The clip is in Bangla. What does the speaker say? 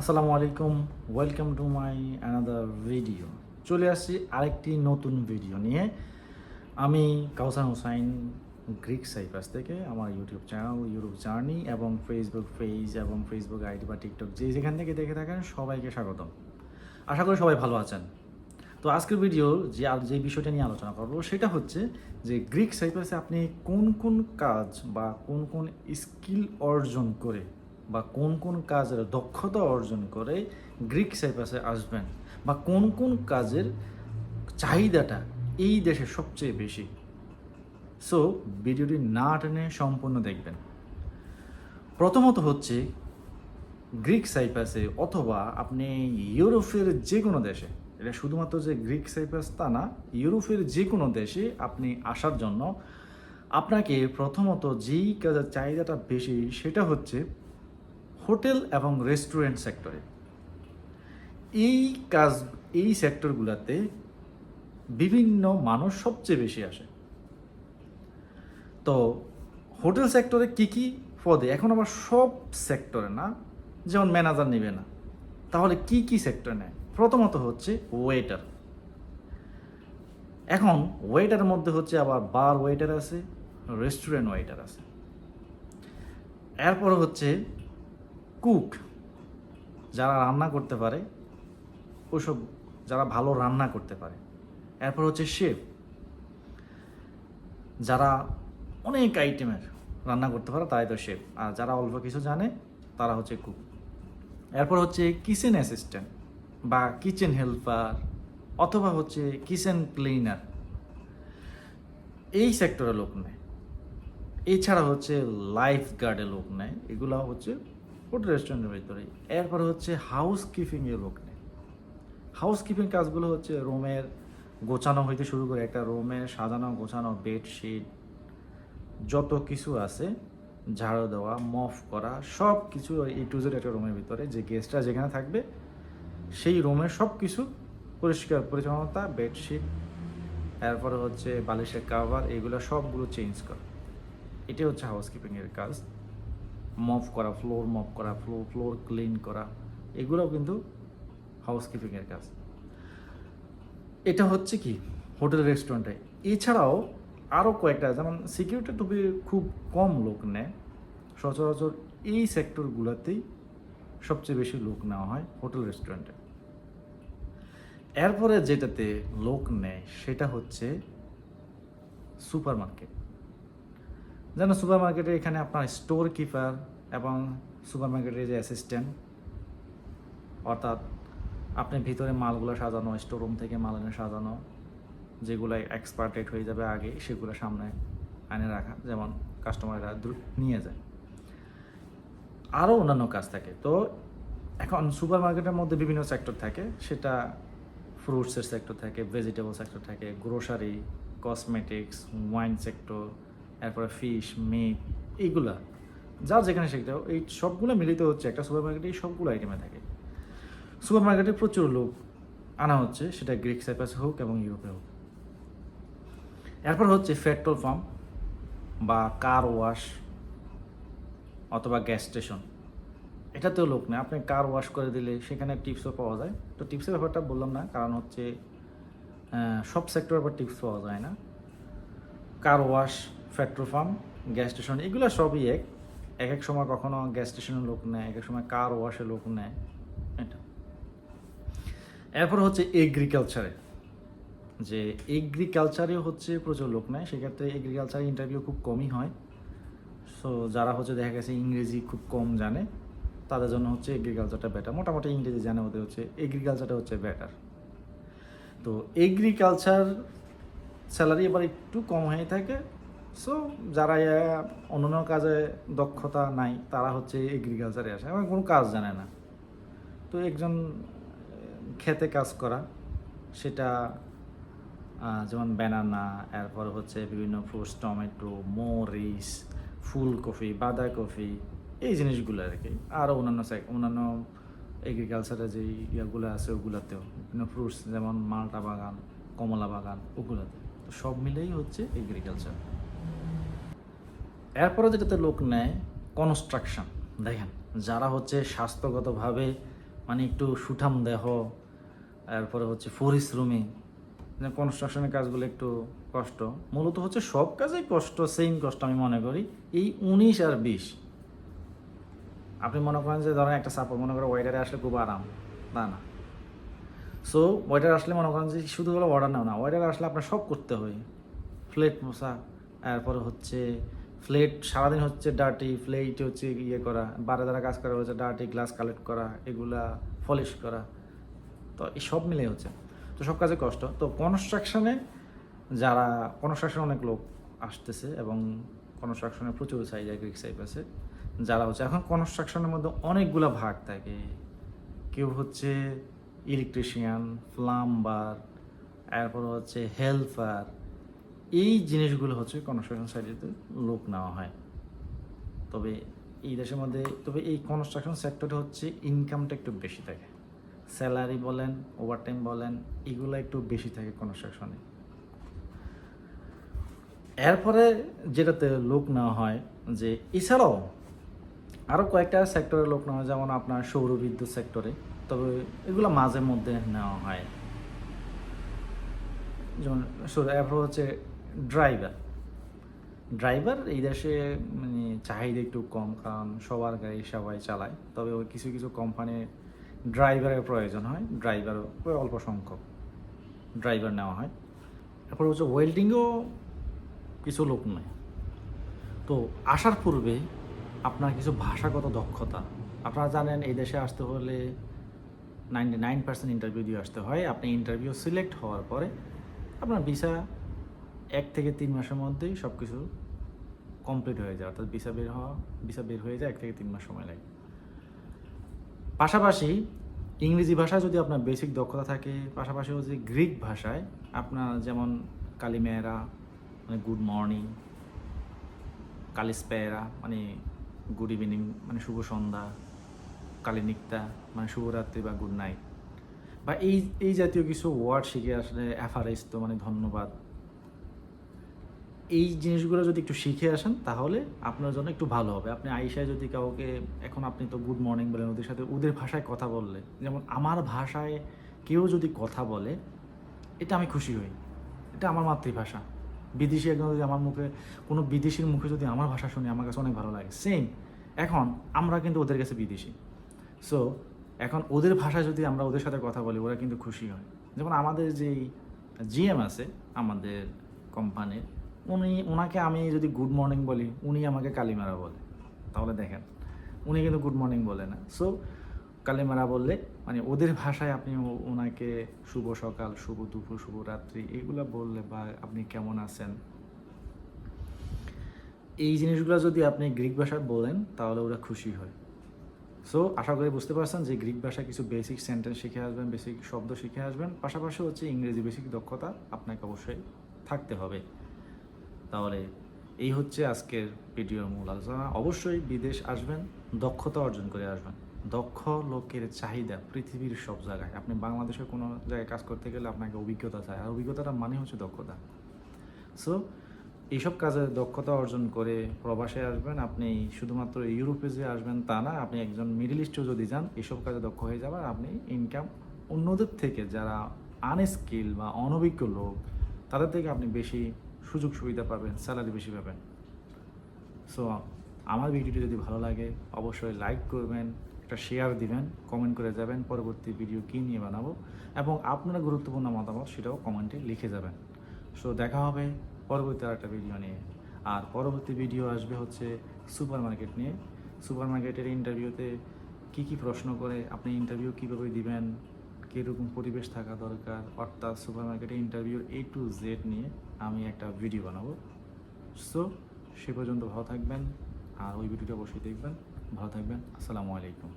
আসসালামু আলাইকুম welcome to my another video চলে আসছি আরেকটি নতুন ভিডিও নিয়ে। আমি কাউসান হুসাইন গ্রিক সাইপাস থেকে, আমার ইউটিউব চ্যানেল ইউটিউব জার্নি এবং ফেসবুক পেজ এবং ফেসবুক আইডি বা টিকটক যে যেখান থেকে দেখে থাকেন সবাইকে স্বাগতম। আশা করি সবাই ভালো আছেন। তো আজকের ভিডিও যে যে বিষয়টা নিয়ে আলোচনা করব সেটা হচ্ছে যে গ্রিক সাইপাসে আপনি কোন কোন কাজ বা কোন কোন স্কিল অর্জন করে বা কোন কোন কাজের দক্ষতা অর্জন করে গ্রিক সাইপ্রাসে আসবেন বা কোন কোন কাজের চাহিদাটা এই দেশে সবচেয়ে বেশি। সো ভিডিওটি না টেনে সম্পূর্ণ দেখবেন। প্রথমত হচ্ছে গ্রিক সাইপ্রাসে অথবা আপনি ইউরোপের যে কোনো দেশে, এটা শুধুমাত্র যে গ্রিক সাইপ্রাস তা না, ইউরোপের যে কোনো দেশে আপনি আসার জন্য আপনাকে প্রথমত যেই কাজের চাহিদাটা বেশি সেটা হচ্ছে হোটেল এবং রেস্টুরেন্ট সেক্টরে। এই কাজ, এই সেক্টরগুলোতে বিভিন্ন মানুষ সবচেয়ে বেশি আসে। তো হোটেল সেক্টরে কি কি পদে? এখন আবার সব সেক্টরে না, যেমন ম্যানেজার নেবে না। তাহলে কি কি সেক্টর নেয়? প্রথমত হচ্ছে ওয়েটার এখন ওয়েটারের মধ্যে হচ্ছে আবার বার ওয়েটার আছে রেস্টুরেন্ট ওয়েটার আছে। এরপর হচ্ছে কুক, যারা রান্না করতে পারে, ওসব যারা ভালো রান্না করতে পারে। এরপর হচ্ছে শেফ, যারা অনেক আইটেমের রান্না করতে পারে, তারাই তো শেফ। আর যারা অল্প কিছু জানে, তারা হচ্ছে কুক। এরপর হচ্ছে কিচেন অ্যাসিস্ট্যান্ট বা কিচেন হেল্পার অথবা হচ্ছে কিচেন ক্লিনার। এই সেক্টরে লোক নেয়। এছাড়া হচ্ছে লাইফ গার্ডে লোক নেয়। এগুলো হচ্ছে হোটেল রেস্টুরেন্টের ভিতরে এরপর হচ্ছে হাউস কিপিংয়ে লোক নেই। হাউস কিপিং কাজগুলো হচ্ছে রুমের গোছানো হইতে শুরু করে একটা রুমে সাজানো, গোছানো বেডশিট যত কিছু আছে, ঝাড়ু দেওয়া মফ করা সব কিছু এই টুজের একটা রুমের ভিতরে। যে গেস্টরা যেখানে থাকবে, সেই রুমের সব কিছু পরিষ্কার, পরিচ্ছন্নতা বেডশিট এরপরে হচ্ছে বালিশের কাভার এগুলো সবগুলো চেঞ্জ করা। এটাই হচ্ছে হাউসকিপিংয়ের কাজ। মফ করা ফ্লোর মফ করা ফ্লোর ফ্লোর ক্লিন করা, এগুলোও কিন্তু হাউসকিপিংয়ের কাজ। এটা হচ্ছে কি? হোটেল রেস্টুরেন্টে এছাড়াও আরও কয়েকটা, যেমন সিকিউরিটি টুপি খুব কম লোক নেয়। সচরাচর এই সেক্টরগুলোতেই সবচেয়ে বেশি লোক নেওয়া হয় হোটেল রেস্টুরেন্টে এরপরে যেটাতে লোক নেয়, সেটা হচ্ছে সুপার মার্কেট যেন সুপার মার্কেটে এখানে আপনার স্টোর কিপার এবং সুপার মার্কেটের যে অ্যাসিস্ট্যান্ট অর্থাৎ আপনি ভিতরে মালগুলো সাজানো স্টোর রুম থেকে মাল এনে সাজানো, যেগুলো এক্সপার্টেড হয়ে যাবে আগে, সেগুলো সামনে আনে রাখা, যেমন কাস্টমাররা নিয়ে যায়। আরও অন্যান্য কাজ থাকে। তো এখন সুপার মার্কেটের মধ্যে বিভিন্ন সেক্টর থাকে। সেটা ফ্রুটসের সেক্টর থাকে ভেজিটেবল সেক্টর থাকে গ্রোসারি কসমেটিক্স ওয়াইন সেক্টর এরপরে ফিশ মিট এইগুলা। যা যেখানে সেক্টর এই সবগুলো মিলিত হচ্ছে একটা সুপার মার্কেটে এই সবগুলো আইটেমে থাকে। সুপার মার্কেটে প্রচুর লোক আনা হচ্ছে, সেটা গ্রিক সাইপাসে হোক এবং ইউরোপে হোক। এরপর হচ্ছে পেট্রোল পাম্প বা কার ওয়াশ অথবা গ্যাস স্টেশন এটাতেও লোক নেই। আপনি কার ওয়াশ করে দিলে সেখানে টিপসও পাওয়া যায়। তো টিপসের ব্যাপারটা বললাম না, কারণ হচ্ছে সব সেক্টরের ব্যাপার টিপস পাওয়া যায় না। Car wash petrol pump gas station এগুলো সবই এক। এক এক সময় কখনো গ্যাস স্টেশনের লোক নেয় এক এক সময় কার ওয়াশে লোক নেয়, এটা। এরপর হচ্ছে এগ্রিকালচারে যে এগ্রিকালচারে হচ্ছে প্রচুর লোক নেয়, সেক্ষেত্রে এগ্রিকালচার ইন্টারভিউ খুব কমই হয়। সো যারা হচ্ছে দেখা গেছে ইংরেজি খুব কম জানে, তাদের জন্য হচ্ছে এগ্রিকালচারটা বেটার মোটামুটি ইংরেজি জানে ওদের হচ্ছে এগ্রিকালচারটা হচ্ছে বেটার তো এগ্রিকালচার স্যালারি এবার একটু কম হয়ে থাকে সো যারা অন্যান্য কাজে দক্ষতা নাই, তারা হচ্ছে এগ্রিকালচারে আসে। এবং কোনো কাজ জানে না। তো একজন খেতে কাজ করা, সেটা যেমন ব্যানানা এরপর হচ্ছে বিভিন্ন ফ্রুটস টমেটো মরিচ, ফুলকপি, বাঁধাকপি, এই জিনিসগুলো আর কি। আরও অন্যান্য অন্যান্য এগ্রিকালচারে যে ইয়েগুলো আছে, ওগুলাতেও। বিভিন্ন ফ্রুটস যেমন মালটা বাগান, কমলা বাগান, ওগুলাতে। তো সব মিলেই হচ্ছে এগ্রিকালচার এরপরে যেটাতে লোক নেয় কনস্ট্রাকশন দেখেন, যারা হচ্ছে স্বাস্থ্যগতভাবে মানে একটু সুঠাম দেহ তারপরে হচ্ছে পরিশ্রমী কনস্ট্রাকশনের কাজগুলো একটু কষ্ট। মূলত হচ্ছে সব কাজেই কষ্ট সেম কষ্ট আমি মনে করি, এই উনিশ আর বিশ। আপনি মনে করেন যে ধরেন একটা সাপোর্ট মনে করেন ওয়েটারে আসলে খুব আরাম না না। সো ওয়েটার আসলে মনে করেন যে শুধু হলো অর্ডার নেও না ওয়েটার আসলে আপনার সব করতে হয়। ফ্লেট মশা তারপরে হচ্ছে ফ্লেট সারাদিন হচ্ছে ডার্টি ফ্লেট হচ্ছে ইয়ে করা, বারে দ্বারা কাজ করা হচ্ছে ডার্টি গ্লাস কালেক্ট করা, এগুলা পলিশ করা। তো এই সব মিলে হচ্ছে। তো সব কাজে কষ্ট। তো কনস্ট্রাকশনে যারা কনস্ট্রাকশন অনেক লোক আসতেছে এবং কনস্ট্রাকশনে প্রচুর সাইজ গ্রিক সাইজ আছে। যারা হচ্ছে, এখন কনস্ট্রাকশনের মধ্যে অনেকগুলো ভাগ থাকে। কেউ হচ্ছে ইলেকট্রিশিয়ান প্লাম্বার এরপর হচ্ছে হেল্পার এই জিনিসগুলো হচ্ছে কনস্ট্রাকশন সাইডেতে লোক নেওয়া হয়। তবে এই দেশের মধ্যে, তবে এই কনস্ট্রাকশন সেক্টরে হচ্ছে ইনকামটা একটু বেশি থাকে। স্যালারি বলেন ওভারটাইম বলেন, এগুলো একটু বেশি থাকে কনস্ট্রাকশনে এরপরে যেটাতে লোক নেওয়া হয়, যে এছাড়াও আরও কয়েকটা সেক্টরে লোক নেওয়া হয়, যেমন আপনার সৌরবিদ্যুৎ সেক্টরে তবে এগুলো মাঝে মধ্যে নেওয়া হয়। যেমন এরপর হচ্ছে ড্রাইভার ড্রাইভার এই দেশে মানে চাহিদা একটু কম, কারণ সবার গাড়ি সবাই চালায়। তবে ওই কিছু কিছু কোম্পানির ড্রাইভারের প্রয়োজন হয়। ড্রাইভার অল্প সংখ্যক ড্রাইভার নেওয়া হয়। তারপর হচ্ছে ওয়েল্ডিংও কিছু লোক নেয়। তো আসার পূর্বে আপনার কিছু ভাষাগত দক্ষতা। আপনারা জানেন, এই দেশে আসতে হলে নাইনটি নাইন পার্সেন্ট ইন্টারভিউ দিয়ে আসতে হয়। আপনি ইন্টারভিউ সিলেক্ট হওয়ার পরে আপনার ভিসা এক থেকে তিন মাসের মধ্যেই সব কিছু কমপ্লিট হয়ে যায়। অর্থাৎ ভিসা বের হওয়া, ভিসা বের হয়ে যায়, এক থেকে তিন মাস সময় লাগে। পাশাপাশি ইংরেজি ভাষায় যদি আপনার বেসিক দক্ষতা থাকে, পাশাপাশি হচ্ছে গ্রিক ভাষায় আপনার যেমন কালিমেরা মানে গুড মর্নিং কালিস্পেরা মানে গুড ইভিনিং মানে শুভ সন্ধ্যা কালিনিক্তা মানে শুভরাত্রি বা গুড নাইট বা এই এই জাতীয় কিছু ওয়ার্ড শিখে আসলে অ্যাফারেজ তো মানে ধন্যবাদ। এই জিনিসগুলো যদি একটু শিখে আসেন, তাহলে আপনার জন্য একটু ভালো হবে। আপনি আইসায় যদি কাউকে, এখন আপনি তো গুড মর্নিং বলেন, ওদের সাথে ওদের ভাষায় কথা বললে, যেমন আমার ভাষায় কেউ যদি কথা বলে, এটা আমি খুশি হই। এটা আমার মাতৃভাষা। বিদেশি একজন যদি আমার মুখে, কোনো বিদেশির মুখে যদি আমার ভাষা শুনি, আমার কাছে অনেক ভালো লাগে। সেম এখন আমরা কিন্তু ওদের কাছে বিদেশি। সো এখন ওদের ভাষায় যদি আমরা ওদের সাথে কথা বলি, ওরা কিন্তু খুশি হয়। যেমন আমাদের যেই জিএম আছে, আমাদের কোম্পানির উনি ওনাকে আমি যদি গুড মর্নিং বলি, উনি আমাকে কালিমারা বলে। তাহলে দেখেন, উনি কিন্তু গুড মর্নিং বলে না। সো কালিমারা বললে মানে ওদের ভাষায় আপনি ওনাকে শুভ সকাল, শুভ দুপুর, শুভ রাত্রি, এগুলো বললে বা আপনি কেমন আছেন? এই জিনিসগুলো যদি আপনি গ্রিক ভাষায় বলেন, তাহলে ওরা খুশি হয়। সো আশা করি বুঝতে পারছেন যে গ্রিক ভাষায় কিছু বেসিক সেন্টেন্স শিখে আসবেন বেসিক শব্দ শিখে আসবেন। পাশাপাশি হচ্ছে ইংরেজি বেসিক দক্ষতা আপনাকে অবশ্যই থাকতে হবে। তাহলে এই হচ্ছে আজকের ভিডিওর মূল আলোচনা। অবশ্যই বিদেশ আসবেন, দক্ষতা অর্জন করে আসবেন। দক্ষ লোকের চাহিদা পৃথিবীর সব জায়গায়। আপনি বাংলাদেশের কোনো জায়গায় কাজ করতে গেলে আপনাকে অভিজ্ঞতা চাই। আর অভিজ্ঞতাটা মানে হচ্ছে দক্ষতা। সো এইসব কাজে দক্ষতা অর্জন করে প্রবাসে আসবেন। আপনি শুধুমাত্র ইউরোপে যে আসবেন তা না, আপনি একজন মিডল ইস্টেও যদি যান এইসব কাজে দক্ষ হয়ে যাবেন। আপনি ইনকাম অন্যদের থেকে যারা আনস্কিল বা অনভিজ্ঞ লোক, তাদের থেকে আপনি বেশি সুযোগ সুবিধা পাবেন স্যালারি বেশি পাবেন। সো আমার ভিডিওটি যদি ভালো লাগে, অবশ্যই লাইক করবেন, একটা শেয়ার দিবেন কমেন্ট করে যাবেন, পরবর্তী ভিডিও কী নিয়ে বানাবো এবং আপনার গুরুত্বপূর্ণ মতামত সেটাও কমেন্টে লিখে যাবেন। সো দেখা হবে পরবর্তী আর একটা ভিডিও নিয়ে। আর পরবর্তী ভিডিও আসবে হচ্ছে সুপার মার্কেট নিয়ে সুপার মার্কেটের ইন্টারভিউতে কি কি প্রশ্ন করে, আপনি ইন্টারভিউ কীভাবে দিবেন কীরকম পরিবেশ থাকা দরকার, অর্থাৎ সুপার মার্কেটে ইন্টারভিউর এ টু জেড নিয়ে আমি একটা ভিডিও বানাবো। সো সে পর্যন্ত ভালো থাকবেন, আর ওই ভিডিওটা অবশ্যই দেখবেন। ভালো থাকবেন, আসসালামু আলাইকুম।